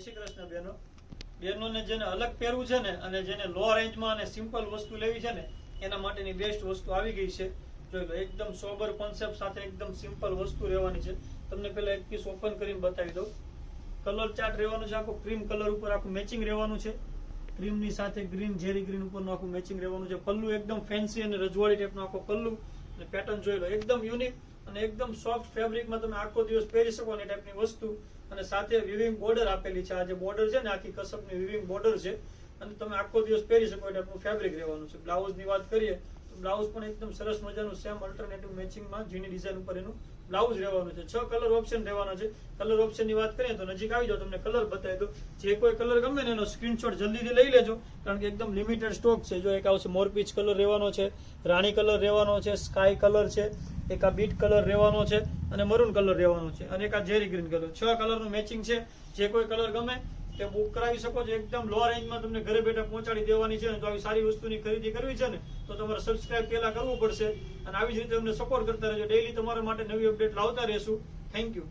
શ્રી કૃષ્ણ બેનો. બેનોને જેને અલગ પહેરવું છે ને અને જેને લો રેન્જમાં અને સિમ્પલ વસ્તુ લેવી છે ને, એના માટેની બેસ્ટ વસ્તુ આવી ગઈ છે. જોઈ લો, એકદમ સોબર કોન્સેપ્ટ સાથે એકદમ સિમ્પલ વસ્તુ રહેવાની છે. તમને પહેલા એક ઓપન કરીને બતાવી દઉં. કલર ચાર્ટ રહેવાનું છે આખો ક્રીમ કલર ઉપર આખું મેચિંગ રહેવાનું છે. ક્રીમની સાથે ગ્રીન ઝેરી ગ્રીન ઉપરનું આખું મેચિંગ રહેવાનું છે. પલ્લુ એકદમ ફેન્સી અને રજવાડી ટાઈપનો આખો પલ્લુ. અને પેટર્ન જોઈ લો, એકદમ યુનિક અને એકદમ સોફ્ટ ફેબ્રિકમાં તમે આખો દિવસ પહેરી શકો ને ટાઈપની વસ્તુ. અને સાથે વિવિંગ બોર્ડર આપેલી છે. આ જે બોર્ડર છે ને, આખી કસબની વિવિંગ બોર્ડર છે. અને તમે આખો દિવસ પહેરી શકો એ ટાઈપનું ફેબ્રિક રહેવાનું છે. બ્લાઉઝની વાત કરીએ, તો બ્લાઉઝ પણ એકદમ સરસ મજાનું સેમ અલ્ટરનેટિવ મેચિંગમાં ઝીણી ડિઝાઇન ઉપર એનું બ્લાઉઝ રહેવાનું છે. છ કલર ઓપ્શન રહેવાનો છે. કલર ઓપ્શનની વાત કરીએ, તો નજીક આવી જાઓ, તમને કલર બતાવી દો જે કોઈ કલર ગમે ને એનો સ્ક્રીનશોટ જલ્દીથી લઈ લેજો, કારણ કે એકદમ લિમિટેડ સ્ટોક છે. જો એક આવશે મોરપીચ કલર રહેવાનો છે, રાણી કલર રહેવાનો છે સ્કાય કલર છે એક આ બીટ કલર રહેવાનો છે અને મરૂન કલર રહેવાનો છે અને એક આ ઝેરી ગ્રીન કલર. છ કલરનું મેચિંગ છે. જે કોઈ કલર ગમે તે બુક કરાવી શકો છો. એકદમ લો રેન્જમાં તમને ઘરે બેઠા પહોંચાડી દેવાની છે ને તો આવી સારી વસ્તુની ખરીદી કરવી છે ને, તો તમારે સબસ્ક્રાઇબ પહેલા કરવું પડશે. અને આવી જ રીતે અમને સપોર્ટ કરતા રહેજો. ડેઈલી તમારા માટે નવી અપડેટ લાવતા રહેશું. Thank you